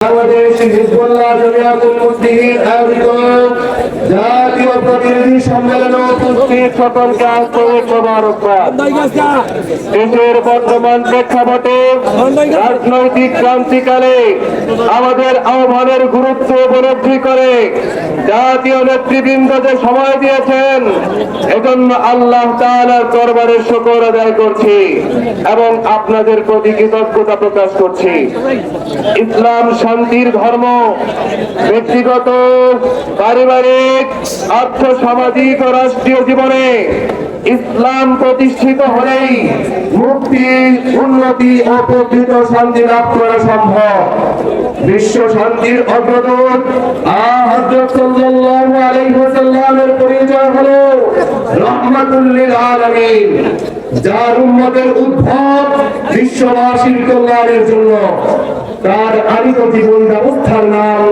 Bangladesh Hezbollah Jamiatul মুসলিমিন আয়োজিত জাতীয় প্রতিনিধি সম্মেলনে উপস্থিত সকলকে আন্তরিক মোবারকবাদ দেশের বর্তমান প্রেক্ষাপটে রাজনৈতিক ক্রান্তিকালে আমাদের আহ্বানের গুরুত্ব উপলব্ধি করে জাতীয় নেতৃবৃন্দ যে সময় দিয়েছেন এজন্য আল্লাহ তাআলার দরবারে শুকর আদায় করছি এবং আপনাদের প্রতি কৃতজ্ঞতা প্রকাশ করছি। ইসলাম শান্তির ধর্ম ব্যক্তিগত পারিবারিক আর্থ সামাজিক ও রাষ্ট্রীয় জীবনে ইসলাম প্রতিষ্ঠিত হলেই মুক্তি, উন্নতি ও প্রকৃত শান্তি লাভ করা সম্ভব। বিশ্ব শান্তির অগ্রদূত আ হযরত সাল্লাল্লাহু আলাইহি ওয়াসাল্লামের পরিচয় হলো রহমাতুল্লিল আলামিন, যার উম্মতের উদ্ভব বিশ্ববাসীর কল্যাণের জন্য। তার আনিত জীবন ব্যবস্থার নাম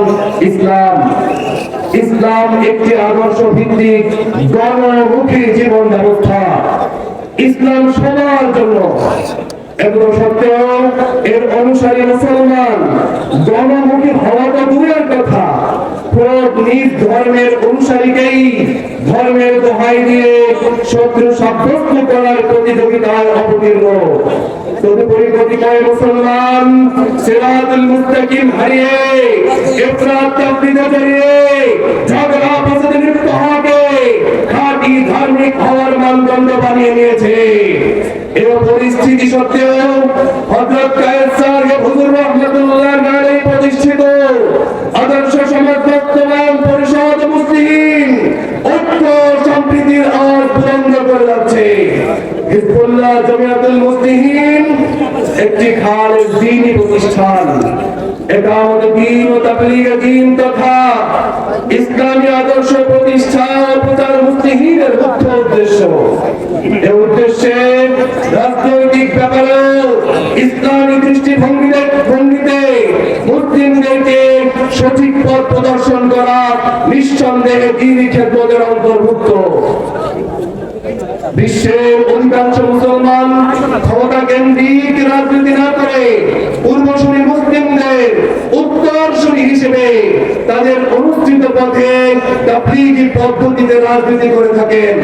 ইসলাম। ইসলাম একটি আদর্শ ভিত্তিক গণমুখী জীবন ব্যবস্থা। ইসলাম সবার জন্য। এর অনুসারী মুসলমান গণমুখী হওয়াটা দূরের কথা। প্রয়োগ নিজ ধর্মের মানদণ্ড বানিয়ে নিয়েছে। এই পরিস্থিতি সত্ত্বেও হযরত হুজুর রাহমাতুল্লাহ আলাইহি প্রতিষ্ঠিত আদর্শ সমাজ বর্তমান পরিষদ মুসলিম ঐক্য সম্প্রীতির আওয়াজ বুলন্দ করে যাচ্ছে হিজবুল্লাহ জমিয়াতুল মুসলিমিন একটি খালেদ দ্বীনি প্রতিষ্ঠান। একামত দ্বীন ও তাবলীগ দ্বীন তথা ইসলামী আদর্শ প্রতিষ্ঠা প্রচার মুসলিমিনের মুখ্য উদ্দেশ্য। এ উদ্দেশ্যে রাজনৈতিক ব্যাপারেও ইসলামী দৃষ্টিভঙ্গিতে ভঙ্গিতে মুসলিমদেরকে সঠিক পথ প্রদর্শন করা নিঃসন্দেহে দিনই খেদমতের অন্তর্ভুক্ত। বিশ্বের অধিকাংশ মুসলমান ক্ষমতা কেন্দ্রিক রাজনীতি না করে পূর্বসূরি মুসলিমদের উত্তরসূরি হিসেবে তাদের অনুষ্ঠিত পথে তাবলীগী পদ্ধতিতে রাজনীতি করে থাকেন।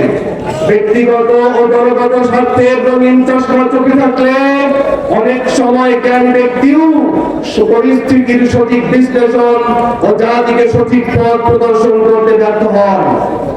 ব্যক্তিগত ও দলগত স্বার্থের রঙিন চশমা চোখে থাকলে অনেক সময় জ্ঞান ব্যক্তিও পরিস্থিতির সঠিক বিশ্লেষণ ও জাতিকে সঠিক পথ প্রদর্শন করতে ব্যর্থ হন।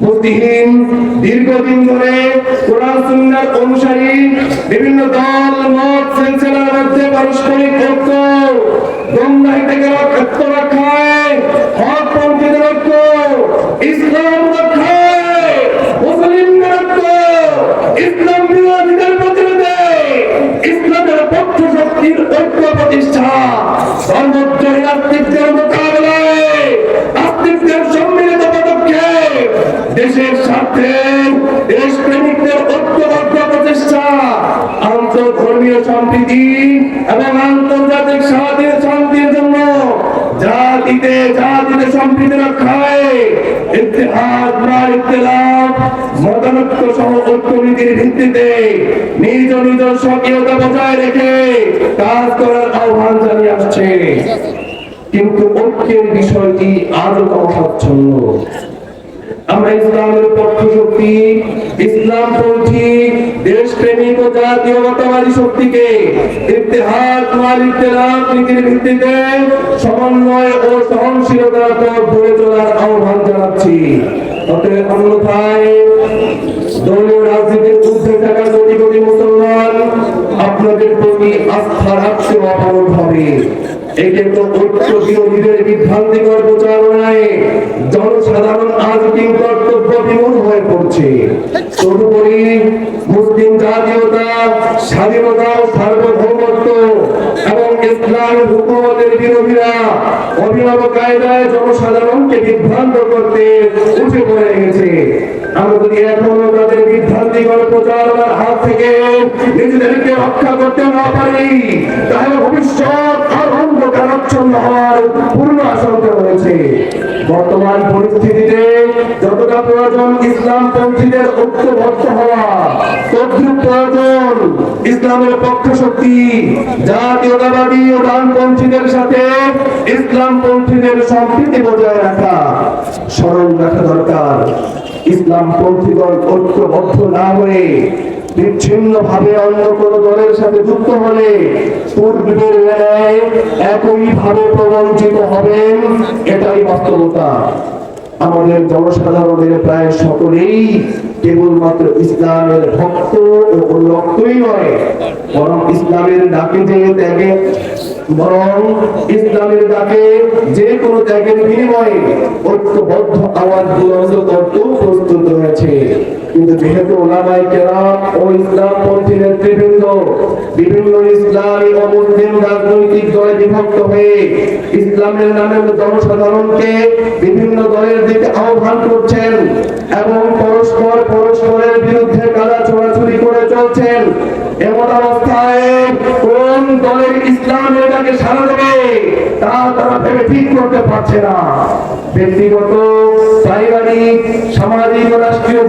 বুদ্ধিহীন দীর্ঘদিন ধরে কোরআন সুন্নাহর অনুসারী বিভিন্ন দল মত সিলসিলার মধ্যে পারস্পরিক ঐক্য থেকে নিজ নিজ স্বকীয়তা বজায় রেখে কাজ আহ্বান জানিয়ে আসছে। কিন্তু ঐক্যের বিষয়টি আজও অস্বচ্ছন্দ আমরা ইসলামের পক্ষ শক্তি, ইসলাম পন্থী, দেশপ্রেমিক ও জাতীয়তাবাদী শক্তিকে ইতিহাস নীতির ভিত্তিতে সমন্বয় ও সহনশীলতার পথ ধরে চলার আহ্বান জানাচ্ছি। অতএব অন্যথায় দলীয় রাজনীতির থাকা কোটি কোটি মুসলমান আপনাদের প্রতি আস্থা রাখতে অপারগ হবে। একে তো ঐক্য বিরোধীদের বিভ্রান্তিকর প্রচারণায় জনসাধারণ আজ কিং কর্তব্য বিমূঢ় হয়ে পড়ছে। তদুপরি মুসলিম জাতীয়তা, স্বাধীনতা ও সার্বভৌমত্ব এবং ইসলামের হুকুমতের বিরোধীরা অভিনব কায়দায় জনসাধারণকে বিভ্রান্ত করতে উঠে পড়ে গেছে। যদি এখনও তাদের বিভ্রান্তিকর প্রচারণার হাত থেকে নিজেদেরকে রক্ষা করতে না পারি, তাহলে বর্তমান পরিস্থিতিতে যতটা প্রয়োজন ইসলাম পন্থীদের ঐক্যবদ্ধ হওয়া, তদ্রুপ প্রয়োজন ইসলামের পক্ষ শক্তি, জাতীয়তাবাদী ও ডানপন্থীদের সাথে ইসলাম পন্থীদের সম্প্রীতি বজায় রাখা, স্মরণ রাখা দরকার। ইসলাম পন্থীগণ ঐক্যবদ্ধ না হয়ে বিচ্ছিন্ন ভাবে অন্য কোন দলের সাথে যুক্ত হলে পূর্বের একই ভাবে প্রবঞ্চিত হবেন আমাদের জনসাধারণের প্রায় সকলেই কেবলমাত্র ইসলামের ভক্ত ও লক্ষ্যই নয়, বরং ইসলামের ডাকে যে ত্যাগে, বরং ইসলামের ডাকে যে কোনো ত্যাগের বিনিময়ে ঐক্যবদ্ধ আওয়াজ বুলন্দ করতেও প্রস্তুত রয়েছে। কিন্তু যেহেতু ওলামাই কেরাম ও ইসলাম পন্থী নেতৃবৃন্দ, বিভিন্ন ইসলামী ও মুসলিম রাজনৈতিক দলে বিভক্ত হয়ে ইসলামের নামে জনসাধারণকে বিভিন্ন দলের দিকে আহ্বান করছেন এবং পরস্পর পরস্পরের বিরুদ্ধে কাদা ছোড়াছুড়ি করে চলছেন, এমন অবস্থায় কোন দলের ইসলাম এটাকে সারা দেবে? তা ঠিক পারছে না। সামাজিক রাষ্ট্রীয়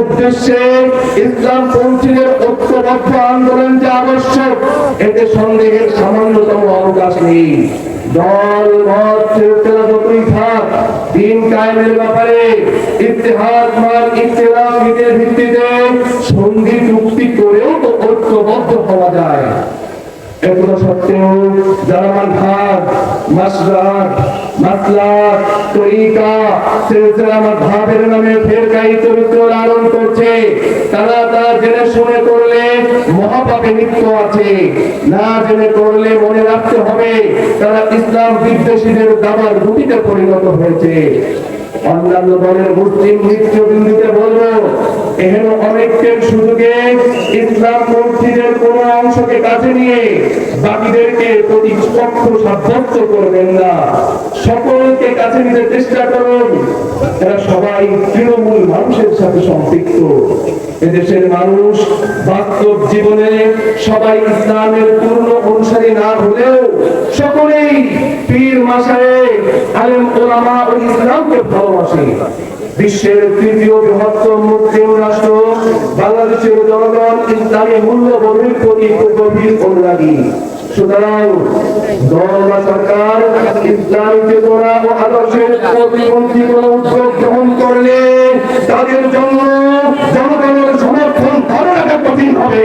উদ্দেশ্যে ইসলাম আন্দোলন যে আবশ্যক, এতে সন্দেহের সামান্যতম অবকাশ নেই। দল থাক দিন কায়েমের ব্যাপারে ইতিহাদ মান নীতির ভিত্তিতে সন্ধি চুক্তি করেও তো ঐক্যবদ্ধ হওয়া যায়। এগুলো সত্ত্বেও যারা মানহাজ মাসরাত তরিকা নামে চরিত্র লালন করছে। তারা তা জেনে শুনে করলে মহাপাপে লিপ্ত আছে। না জেনে করলে মনে রাখতে হবে, তারা ইসলাম বিদ্বেষীদের দাবার গুটিতে পরিণত হয়েছে। অন্যান্য দলের মুসলিম নৃত্যবিন্দুকে বলব এখানে অনেকের সুযোগে ইসলাম মসজিদের কোন অংশকে কাছে নিয়ে বাকিদেরকে প্রতিপক্ষ সাব্যস্ত করবেন না। সকলকে কাছে নিতে চেষ্টা করুন। এরা সবাই তৃণমূল মানুষের সাথে সম্পৃক্ত। এদেশের মানুষ বাস্তব জীবনে সবাই ইসলামের পূর্ণ অনুসারী না হলেও সকলেই পীর মাসায় আলেম ওলামা ও ইসলামকে ভালোবাসে। বিশ্বের তৃতীয় বৃহত্তম মুসলিম রাষ্ট্র, বাংলাদেশের জনগণ ইসলামী মূল্যবোধের প্রতি গভীর অনুরাগী। সুতরাং সরকার ইসলামী গ্রহণ করলে তাদের জন্য জনগণের সমর্থন ধরে রাখা কঠিন হবে।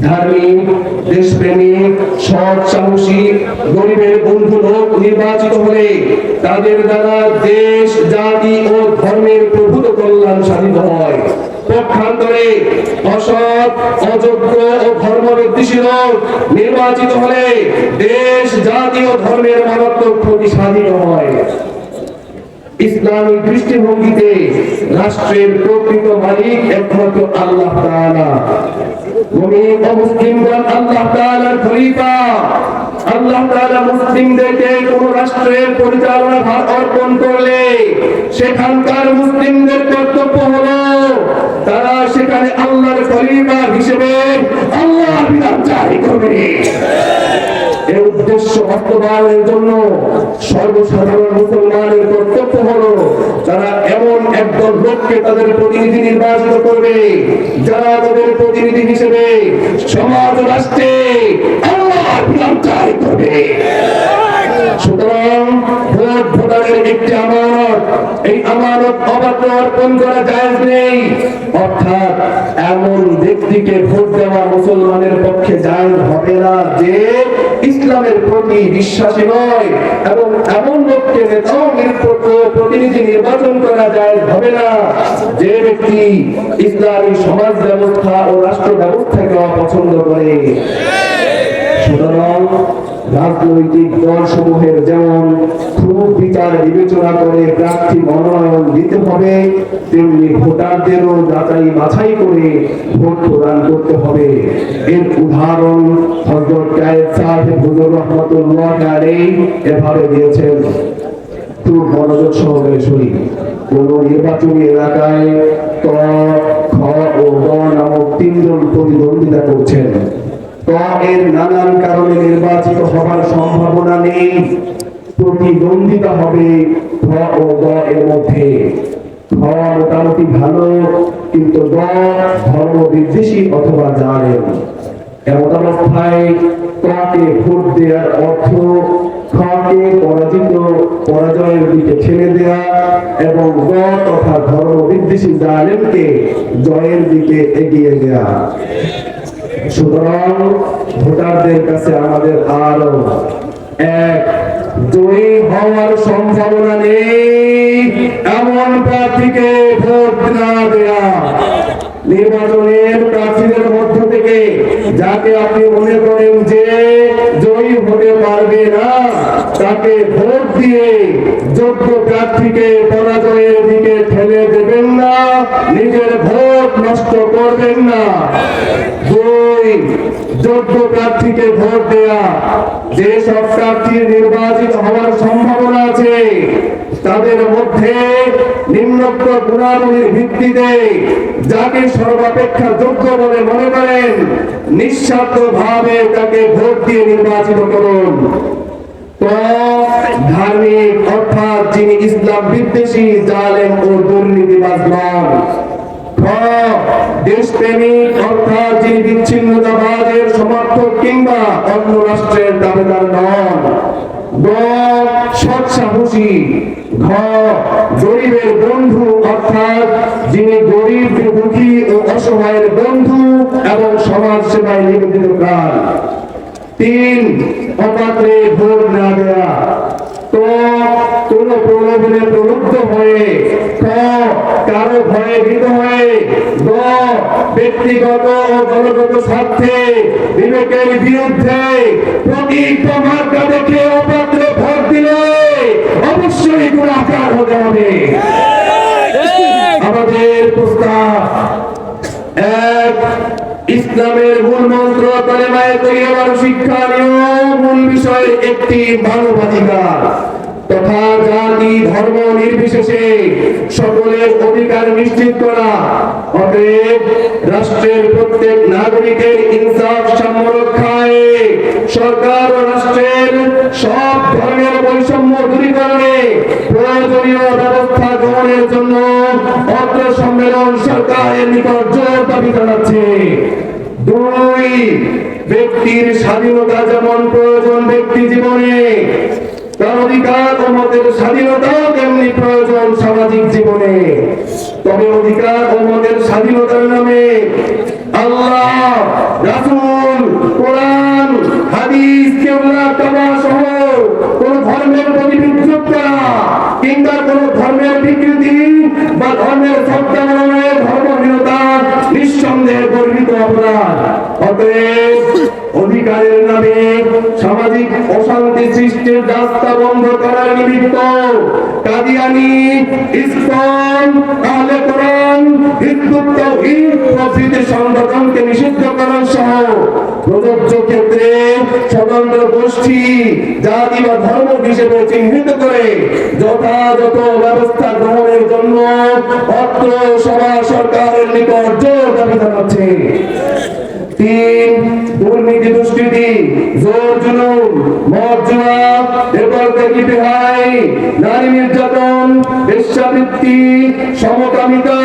ধার্মিক দেশপ্রেমিক সৎ সাহসিক গরিবের বন্ধু লোক নির্বাচিত হলে তাদের দ্বারা দেশ, জাতি ও ধর্মের প্রভূত কল্যাণ সাধিত হয়। পক্ষান্তরে অসৎ, অযোগ্য ও ধর্ম নির্বাচিত হলে দেশ, জাতি ও ধর্মের মারাত্মক ক্ষতি সাধিত হয়। ইসলামী দৃষ্টিভঙ্গিতে রাষ্ট্রের প্রকৃত মালিক একমাত্র আল্লাহ আল্লাহ আল্লাহ পরিচালনা অর্পণ করলে সেখানকার মুসলিমদের কর্তব্য হলো তারা সেখানে আল্লাহর খলিফা হিসেবে আল্লাহর বিধান জারি করবে। এই উদ্দেশ্য বাস্তবায়নের জন্য সর্বসাধারণ মুসলমানের কর্তব্য হলো তারা এমন একদল লোককে তাদের প্রতিনিধি নির্বাচিত করবে, যারা তাদের প্রতিনিধি হিসেবে সমাজ রাষ্ট্রে আল্লাহ করবে। সুতরাং ভোট ভোটারের একটি আমানত। এই আমানত অর্পণ করা নেই। অর্থাৎ এমন ব্যক্তিকে ভোট দেওয়া মুসলমানের পক্ষে জায়েজ হবে না যে ইসলামের প্রতি বিশ্বাসী নয় এবং এমন লোককে নেতাও প্রতিনিধি নির্বাচন করা যায় হবে না। যে ব্যক্তি ইসলামী সমাজ ব্যবস্থা ও রাষ্ট্র ব্যবস্থাকে অপছন্দ করে। সুতরাং রাজনৈতিক দলসমূহের যেমন খুব বিচার বিবেচনা করে প্রার্থী মনোনয়ন দিতে হবে, তেমনি ভোটারদেরও যাচাই বাছাই করে ভোট প্রদান করতে হবে। এর উদাহরণ হজরত কায়েদ সাহেব হুজুর রহমতুল্লাহ এভাবে দিয়েছেন খুব মনোযোগ সহকারে শুনি। কোন নির্বাচনী এলাকায় ক খ ও গ নামক তিনজন প্রতিদ্বন্দ্বিতা করছেন। এর নানান কারণে নির্বাচিত হবার সম্ভাবনা নেই। প্রতিদ্বন্দ্বিতা হবে ধ ও গ এর মধ্যে। ধ মোটামুটি ভালো, কিন্তু গ ধর্ম বিদ্বেষী অথবা জানেন এমন অবস্থায় কাকে ভোট দেওয়ার অর্থ খাকে পরাজিত, পরাজয়ের দিকে ঠেলে দেয়া এবং গ তথা ধর্ম বিদ্বেষী জালেমকে জয়ের দিকে এগিয়ে দেয়া। সুতরাং ভোটারদের কাছে আমাদের আরও এক জয়ী হওয়ার সম্ভাবনা নেই। এমন প্রার্থীকে ভোট না দেয়া। নির্বাচনের প্রার্থীদের মধ্য থেকে যাকে আপনি মনে করেন যে জয়ী হতে পারবে না, তাকে ভোট দিয়ে যোগ্য প্রার্থীকে পরাজয়ের দিকে ঠেলে দেবেন না, নিজের ভোট নষ্ট করবেন না। যোগ্য প্রার্থীকে ভোট দেয়া। যে সব প্রার্থীর নির্বাচিত হওয়ার সম্ভাবনা আছে তাদের মধ্যে নিম্নোক্ত গুণাবলীর ভিত্তিতে যাকে সর্বাপেক্ষা যোগ্য বলে মনে করেন নিঃস্বার্থ ভাবে তাকে ভোট দিয়ে নির্বাচিত করুন। ধার্মিক, অর্থাৎ যিনি ইসলাম বিদ্বেষী, জালেম ও দেশপ্রেমিক, অর্থাৎ যিনি বিচ্ছিন্নতাবাদের সমর্থক কিংবা অন্য রাষ্ট্রের দাবিদার নন। গ সৎ সাহসী ঘ, গরিবের বন্ধু, অর্থাৎ যিনি গরিব, দুঃখী ও অসহায়ের বন্ধু এবং সমাজ সেবায় নিবেদিত প্রাণ। তিন, অপাত্রে ভোট না তো, কোন প্রলোভনে প্রলুব্ধ হয়ে। ক কারও ভয়ে ভীত হয়ে। গ, ব্যক্তিগত ও দলগত স্বার্থে বিবেকের বিরুদ্ধে অপাত্রে ভোট অবশ্যই গুণাকার হতে হবে। আমাদের প্রস্তাব। এক, ইসলামের মূল মন্ত্র কালেমায়ে তৈয়বার শিক্ষা মূল বিষয় একটি মানবাধিকার। তথা জাতি, ধর্ম নির্বিশেষে সকলের অধিকার নিশ্চিত করা। অতএব রাষ্ট্রের প্রত্যেক নাগরিকের ইনসাফ, সাম্য রক্ষায় সরকার ও রাষ্ট্রের সব ধর্মের বৈষম্য দূরীকরণে প্রয়োজনীয় ব্যবস্থা গ্রহণের জন্য সম্মেলন সরকারের নিকট জোর দাবি জানাচ্ছে। দুই, ব্যক্তির স্বাধীনতা যেমন প্রয়োজন ব্যক্তি জীবনে তবে অধিকার স্বাধীনতার নামে কোরআন ধর্মের কোন ধর্মের বিকৃতি বা ধর্মের সত্যাবরণে ধর্মহীনতা নিঃসন্দেহে গর্বিত অপরাধ। অতএব অধিকারের নামে সামাজিক অশান্তি সৃষ্টির রাস্তা বন্ধ করার নিমিত্ত কাদিয়ানি ইসকন আহলে কোরআন তাওহীদ প্রভৃতি সংগঠনকে নিষিদ্ধকরণ সহ প্রযোজ্য ক্ষেত্রে স্বতন্ত্র গোষ্ঠী, জাতি বা ধর্ম হিসেবে চিহ্নিত করে যথাযথ ব্যবস্থা গ্রহণের জন্য অত্র সভা সরকারের নিকট জোর দাবি জানাচ্ছে। তিন, দুর্নীতি, দুষ্কৃতি, জোর, জুলুম মদ এরপর দেখি বেহাই নারী নির্যাতন, বেশ্যাবৃত্তি, সমকামিতা,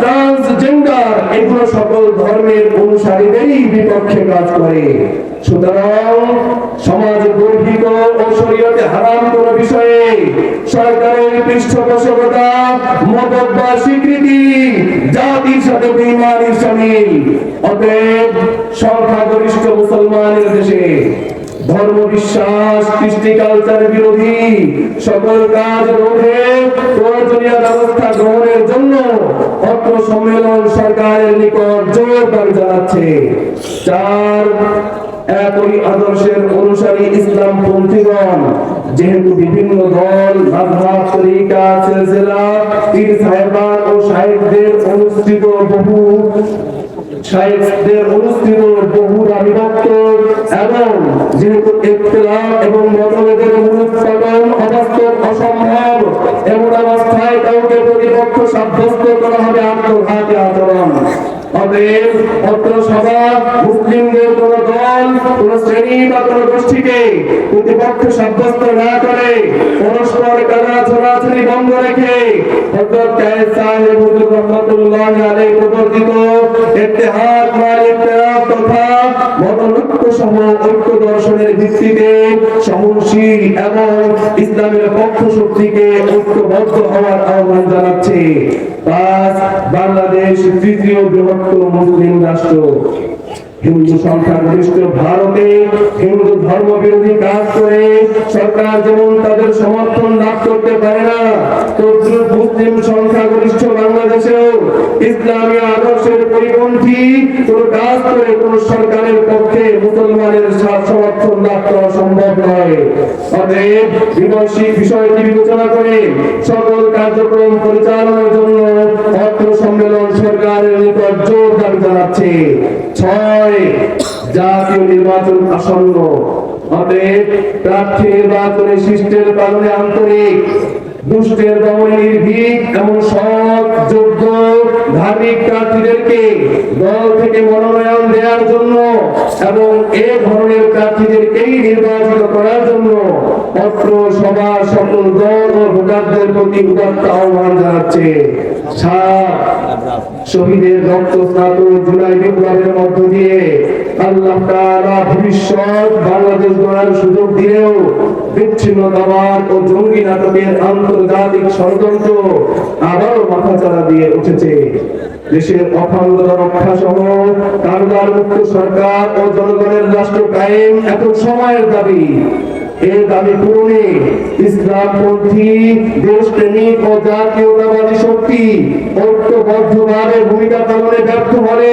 ট্রান্সজেন্ডার, এগুলো সকল ধর্মের অনুসারীদেরই বিপক্ষে কাজ করে। সুতরাং সমাজ গর্হিত ও শরীয়তে হারাম কোন বিষয়ে সরকারের পৃষ্ঠপোষকতা মদত বা স্বীকৃতি জাতির সাথে বেইমানির সামিল। অতএব সংখ্যাগরিষ্ঠ মুসলমানের দেশে ধর্ম, বিশ্বাস, কৃষ্টি কালচার বিরোধী সকল কাজ রোধে প্রয়োজনীয় ব্যবস্থা গ্রহণের জন্য অত্র সম্মেলন সরকারের নিকট জোর দাবি জানাচ্ছে। চার একই আদর্শের অনুসারী ইসলাম পন্থীগণ, যেহেতু বিভিন্ন দল তরিকা, সিলসিলা, পীর সাহেবান ও অনুষ্ঠিত বহু এবং যেহেতু এবং অসম্ভব, এমন অবস্থায় কাউকে প্রতিপক্ষ সাব্যস্ত করা হবে আচরণ। অতএব অত্র সভা মুসলিমদের কোন দল, কোন শ্রেণি বা কোন গোষ্ঠীকে প্রতিপক্ষ সাব্যস্ত না করে পরস্পর কাদা ছোড়াছড়ি বন্ধ রেখে হযরত কায়েস সাহেব হুজুর রহমাতুল্লাহ ঐক্য দর্শনের ভিত্তিতে সহনশীল এবং ইসলামের পক্ষ শক্তিকে ঐক্যবদ্ধ হওয়ার আহ্বান জানাচ্ছে। পাঁচ বাংলাদেশ তৃতীয় বৃহত্তম মুসলিম রাষ্ট্র, হিন্দু ভারতে হিন্দু ধর্ম বিরোধী কাজ করে সরকার যেমন তাদের সমর্থন লাভ করতে পারে না সরকারের পক্ষে মুসলমানের সমর্থন লাভ করা সম্ভব বিষয়টি বিবেচনা করে সকল কার্যক্রম পরিচালনার জন্য অত্র সম্মেলন সরকারের উপর জোর দাবি জানাচ্ছে। ছয়, জাতীয় নির্বাচন আসন্ন। অতএব প্রার্থী নির্বাচনের সিস্টেমের কারণে আন্তরিক দুষ্টের দমনে নির্ভীক, এমন সৎ, যোগ্য, ধার্মিক প্রার্থীদেরকে দল থেকে মনোনয়ন দেওয়ার জন্য এবং এ ধরনের প্রার্থীদেরকেই নির্বাচিত করার জন্য অত্র সবার সকল দল ও ভোটারদের প্রতি উদাত্ত আহ্বান জানাচ্ছে। শহীদের রক্ত স্নাত জুলাই বিপ্লবের মধ্য দিয়ে আল্লাহ তাআলা ভবিষ্যৎ বাংলাদেশ গড়ার সুযোগ দিলেও বিচ্ছিন্নতাবাদ ও জঙ্গি নাটকের আন্তর্জাতিক ষড়যন্ত্র আবারও মাথাচাড়া দিয়ে উঠেছে। দেশের অখণ্ডতা রক্ষা সহ কারবার মুক্ত সরকার ও জনগণের রাষ্ট্র কায়েম এখন সময়ের দাবি। এই দাবি পূরণে ইসলামপন্থী, দেশপ্রেমিক ও জাতীয়তাবাদী শক্তি ঐক্যবদ্ধভাবে ভূমিকা পালনে ব্যর্থ হলে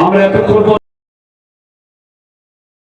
আমরা এতক্ষণ